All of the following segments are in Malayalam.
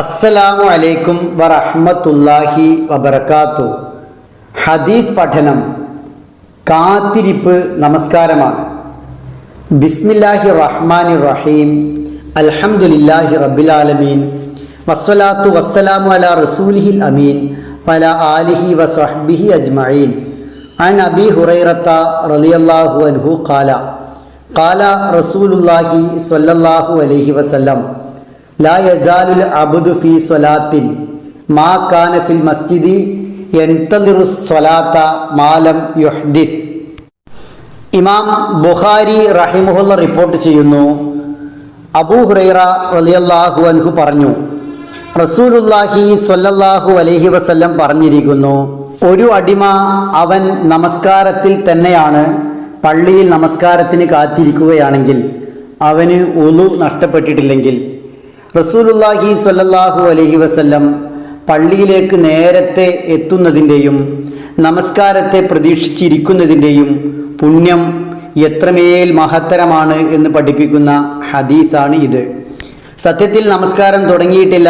അസ്സലാമു അലൈക്കും വറഹ്മത്തുള്ളാഹി വബർക്കാത്തു ഹദീസ് പഠനം കാത്തിരിപ്പ് നമസ്കാരമാണ് ബിസ്മില്ലാഹി റഹ്മാനി റഹീം അൽഹംദുലില്ലാഹി റബ്ബിൽ ആലമീൻ വസ്സലാത്തു വസ്സലാമു അലാ റസൂലിഹിൽ അമീൻ വല ആലിഹി വസ്വഹ്ബിഹി അജ്മഈൻ عن أبي هريرة رضي الله عنه قال قال رسول الله صلى الله عليه وسلم ലാ യസാലുൽ അബുദു ഫി സ്വലാത്തിൻ. മാ കാന ഫിൽ മസ്ജിദി സ്വലാത്ത മാലം യുഹ്ദിസ്. ഇമാം ബുഖാരി റഹിമുഹുല്ല റിപ്പോർട്ട് ചെയ്യുന്നു. അബൂ ഹുറൈറ റലിയല്ലാഹു അൻഹു പറഞ്ഞു റസൂലുല്ലാഹി സ്വല്ലല്ലാഹു അലൈഹി വസല്ലം പറഞ്ഞിരിക്കുന്നു ഒരു അടിമ അവൻ നമസ്കാരത്തിൽ തന്നെയാണ് പള്ളിയിൽ നമസ്കാരത്തിന് കാത്തിരിക്കുകയാണെങ്കിൽ അവന് ഉലു നഷ്ടപ്പെട്ടിട്ടില്ലെങ്കിൽ റസൂലുല്ലാഹി സ്വല്ലല്ലാഹു അലൈഹി വസല്ലം പള്ളിയിലേക്ക് നേരത്തെ എത്തുന്നതിന്റെയും നമസ്കാരത്തെ പ്രതീക്ഷിച്ചിരിക്കുന്നതിന്റെയും പുണ്യം എത്രമേൽ മഹത്തരമാണ് എന്ന് പഠിപ്പിക്കുന്ന ഹദീസാണ് ഇത്. സത്യത്തിൽ നമസ്കാരം തുടങ്ങിയിട്ടില്ല.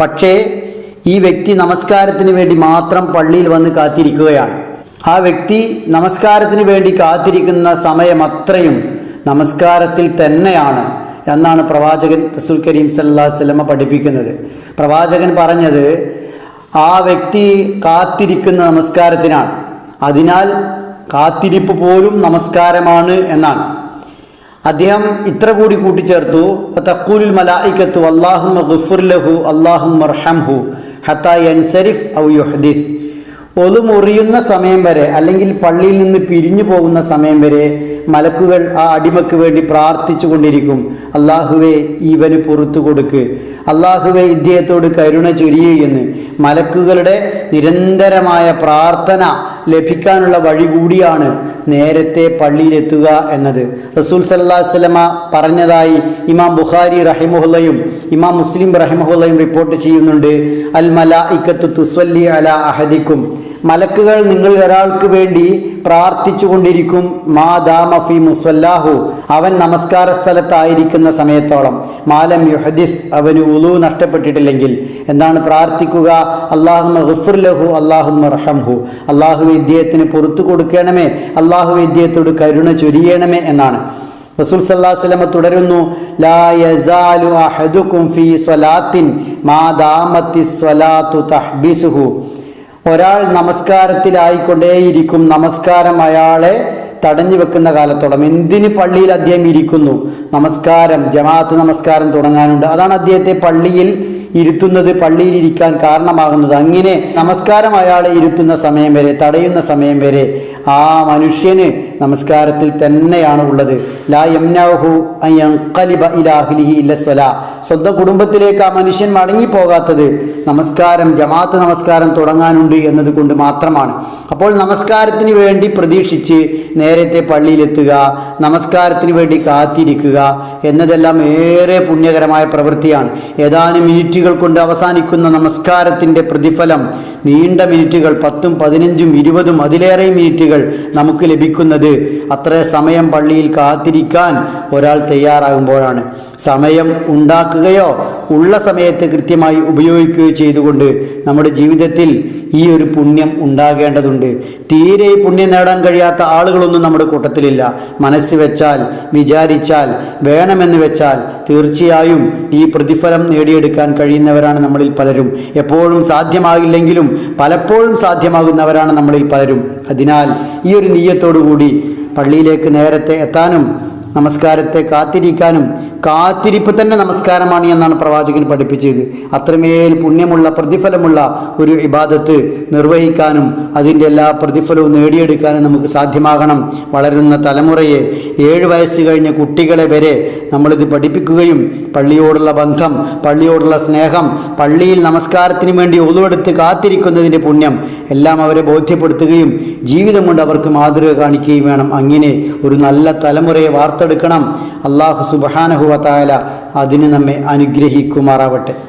പക്ഷേ ഈ വ്യക്തി നമസ്കാരത്തിന് വേണ്ടി മാത്രം പള്ളിയിൽ വന്ന് കാത്തിരിക്കുകയാണ്. ആ വ്യക്തി നമസ്കാരത്തിന് വേണ്ടി കാത്തിരിക്കുന്ന സമയം അത്രയും നമസ്കാരത്തിൽ തന്നെയാണ്. എന്നാണ് പ്രവാചകൻ റസൂൽ കരീം സല്ലാ വല്ലമ പഠിപ്പിക്കുന്നത്. പ്രവാചകൻ പറഞ്ഞത് ആ വ്യക്തി കാത്തിരിക്കുന്ന നമസ്കാരത്തിനാണ്. അതിനാൽ കാത്തിരിപ്പ് പോലും നമസ്കാരമാണ് എന്നാണ്. അദ്ദേഹം ഇത്ര കൂടി കൂട്ടിച്ചേർത്തു തക്കൂലുൽ മലായിക്കത്തു അള്ളാഹും ഗുഫുർലഹു അള്ളാഹും മർഹംഹു ഹത്തായി അൻസരിഫ് ഔ യുഹദീസ്. ഒതു മുറിയുന്ന സമയം വരെ അല്ലെങ്കിൽ പള്ളിയിൽ നിന്ന് പിരിഞ്ഞു പോകുന്ന സമയം വരെ മലക്കുകൾ ആ അടിമക്ക് വേണ്ടി പ്രാർത്ഥിച്ചു കൊണ്ടിരിക്കും. അള്ളാഹുവെ ഇവന് പുറത്തു കൊടുക്ക്. അള്ളാഹുവെ ഇദ്ദേഹത്തോട് കരുണ ചൊരിയെന്ന് മലക്കുകളുടെ നിരന്തരമായ പ്രാർത്ഥന ലഭിക്കാനുള്ള വഴി കൂടിയാണ് നേരത്തെ പള്ളിയിലെത്തുക എന്നത്. റസൂൽ സല്ലാ സ്വലമ പറഞ്ഞതായി ഇമാം ബുഖാരി റഹിമുഹുല്ലയും ഇമാം മുസ്ലിം റഹിമുഹുല്ലയും റിപ്പോർട്ട് ചെയ്യുന്നുണ്ട്. അൽ മല ഇക്കത്ത് തുസ്വല്ലി അല അഹദിക്കും. മലക്കുകൾ നിങ്ങൾ ഒരാൾക്ക് വേണ്ടി പ്രാർത്ഥിച്ചു കൊണ്ടിരിക്കും മാ ദാമഫി മുസ്വല്ലാഹു. അവൻ നമസ്കാര സ്ഥലത്തായിരിക്കുന്ന സമയത്തോളം. മാലം യുഹദിസ്. അവന് ഉലു നഷ്ടപ്പെട്ടിട്ടില്ലെങ്കിൽ. എന്താണ് പ്രാർത്ഥിക്കുക? അള്ളാഹു ഗഫുർ ലഹു അള്ളാഹു റഹംഹു. അള്ളാഹു ഇദ്ദേഹത്തിന് പുറത്തു കൊടുക്കണമേ. അള്ളാഹു ഇദ്ദേഹത്തോട് കരുണ ചൊരിയണമേ എന്നാണ്. റസൂൽ സല്ലാ വസ്ലമ തുടരുന്നു ഒരാൾ നമസ്കാരത്തിലായിക്കൊണ്ടേയിരിക്കും. നമസ്കാരം അയാളെ തടഞ്ഞു വെക്കുന്ന കാലത്തോളം എന്തിന് പള്ളിയിൽ അദ്ദേഹം ഇരിക്കുന്നു? നമസ്കാരം ജമാഅത്ത് നമസ്കാരം തുടങ്ങാനുണ്ട്. അതാണ് അദ്ദേഹത്തെ പള്ളിയിൽ ഇരുത്തുന്നത് പള്ളിയിൽ ഇരിക്കാൻ കാരണമാകുന്നത്. അങ്ങനെ നമസ്കാരം അയാളെ ഇരുത്തുന്ന സമയം വരെ തടയുന്ന സമയം വരെ ആ മനുഷ്യന് നമസ്കാരത്തിൽ തന്നെയാണ് ഉള്ളത്. ലാ യംനഹു അയ്യങ്കലിബ ഇലാഹ്ലിഹി ഇല്ലസ്വല സ്വന്തം കുടുംബത്തിലേക്ക് ആ മനുഷ്യൻ മടങ്ങിപ്പോകാത്തത് നമസ്കാരം ജമാഅത്ത് നമസ്കാരം തുടങ്ങാനുണ്ട് എന്നതുകൊണ്ട് മാത്രമാണ്. അപ്പോൾ നമസ്കാരത്തിന് വേണ്ടി പ്രതീക്ഷിച്ച് നേരത്തെ പള്ളിയിലെത്തുക നമസ്കാരത്തിന് വേണ്ടി കാത്തിരിക്കുക എന്നതെല്ലാം ഏറെ പുണ്യകരമായ പ്രവൃത്തിയാണ്. ഏതാനും മിനിറ്റുകൾ കൊണ്ട് അവസാനിക്കുന്ന നമസ്കാരത്തിന്റെ പ്രതിഫലം നീണ്ട മിനിറ്റുകൾ പത്തും പതിനഞ്ചും ഇരുപതും അതിലേറെ മിനിറ്റുകൾ നമുക്ക് ലഭിക്കുന്നത് അത്ര സമയം പള്ളിയിൽ കാത്തിരിക്കാൻ ഒരാൾ തയ്യാറാകുമ്പോഴാണ്. സമയം ഉണ്ടാക്കുകയോ ഉള്ള സമയത്ത് കൃത്യമായി ഉപയോഗിക്കുകയോ ചെയ്തുകൊണ്ട് നമ്മുടെ ജീവിതത്തിൽ ഈ ഒരു പുണ്യം ഉണ്ടാകേണ്ടതുണ്ട്. തീരെ പുണ്യം നേടാൻ കഴിയാത്ത ആളുകളൊന്നും നമ്മുടെ കൂട്ടത്തിലില്ല. മനസ്സ് വെച്ചാൽ വിചാരിച്ചാൽ വേണമെന്ന് വെച്ചാൽ തീർച്ചയായും ഈ പ്രതിഫലം നേടിയെടുക്കാൻ കഴിയുന്നവരാണ് നമ്മളിൽ പലരും. എപ്പോഴും സാധ്യമാകില്ലെങ്കിലും പലപ്പോഴും സാധ്യമാകുന്നവരാണ് നമ്മളിൽ പലരും. അതിനാൽ ഈ ഒരു നീയത്തോടു കൂടി പള്ളിയിലേക്ക് നേരത്തെ എത്താനും നമസ്കാരത്തെ കാത്തിരിക്കാനും കാത്തിരിപ്പ് തന്നെ നമസ്കാരമാണ് എന്നാണ് പ്രവാചകൻ പഠിപ്പിച്ചത്. അത്രമേൽ പുണ്യമുള്ള പ്രതിഫലമുള്ള ഒരു ഇബാദത്ത് നിർവഹിക്കാനും അതിന്റെ എല്ലാ പ്രതിഫലവും നേടിയെടുക്കാനും നമുക്ക് സാധ്യമാകണം. വളരുന്ന തലമുറയെ ഏഴ് വയസ്സ് കഴിഞ്ഞ കുട്ടികളെ വരെ നമ്മളിത് പഠിപ്പിക്കുകയും പള്ളിയോടുള്ള ബന്ധം പള്ളിയോടുള്ള സ്നേഹം പള്ളിയിൽ നമസ്കാരത്തിന് വേണ്ടി ഒതുവെടുത്ത് കാത്തിരിക്കുന്നതിന്റെ പുണ്യം എല്ലാം അവരെ ബോധ്യപ്പെടുത്തുകയും ജീവിതം കൊണ്ട് അവർക്ക് മാതൃക കാണിക്കുകയും വേണം. അങ്ങനെ ഒരു നല്ല തലമുറയെ വാർത്തെടുക്കണം. അള്ളാഹു സുബാനഹുവ തായാല അതിന് നമ്മെ അനുഗ്രഹിക്കുമാറാവട്ടെ.